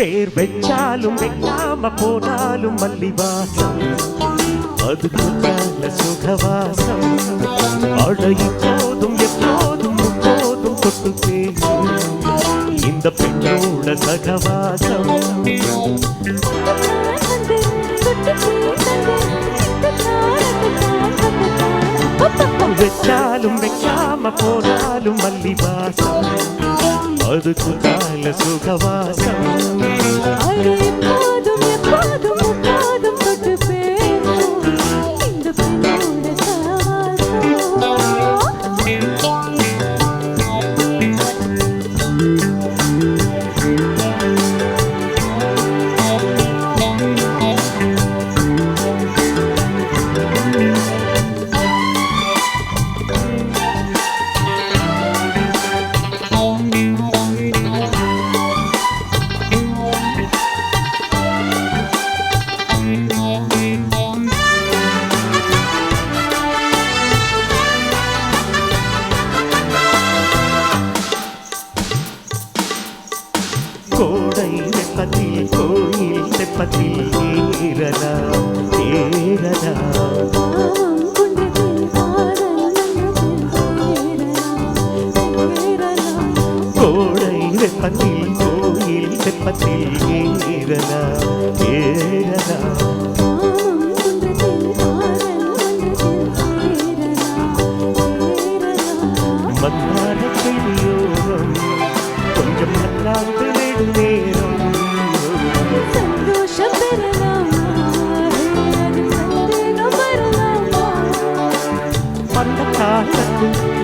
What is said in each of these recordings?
பேர் வெச்சாலும் வைக்காம போனாலும் மல்லிவாசம். அது குற்றால சுகவாசம். அழ போதும் எப்போதும் போதும் தொட்டு பேசும். இந்த பெண்ணோட சகவாசம். வெச்சாலும் வைக்காம போனாலும் மல்லிவாசம். அது கால சுகவாசம். வெப்பத்தில் கோயில் தெப்பத்தில் ஏறலாம் ஏறலாம் கோடை வெப்பத்தில் கோயில் தெப்பத்தில் ஏறலாம் ஏறலாம் மன்னார கிளியோரம் கொஞ்சம் நல்லாந்து நெடு อนทักทายกัน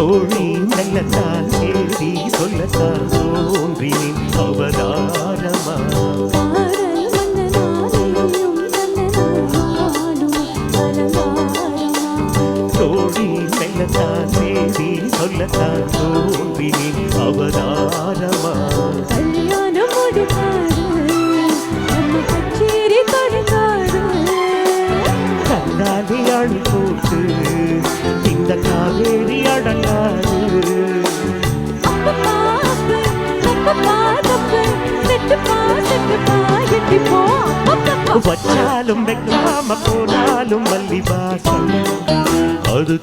தோழி நல்லத்தான் தேடி சொல்லத்தான் தோன்றினேன் அவதாரமா? தோழி நல்லத்தான் தேடி சொல்லத்தான் தோன்றினேன் அவதாரமா? கல்யாணம் முடிக்காது அப்பப்பப்பா. வச்சாலும் வைக்காம போனாலும் மல்லிவாசம் அது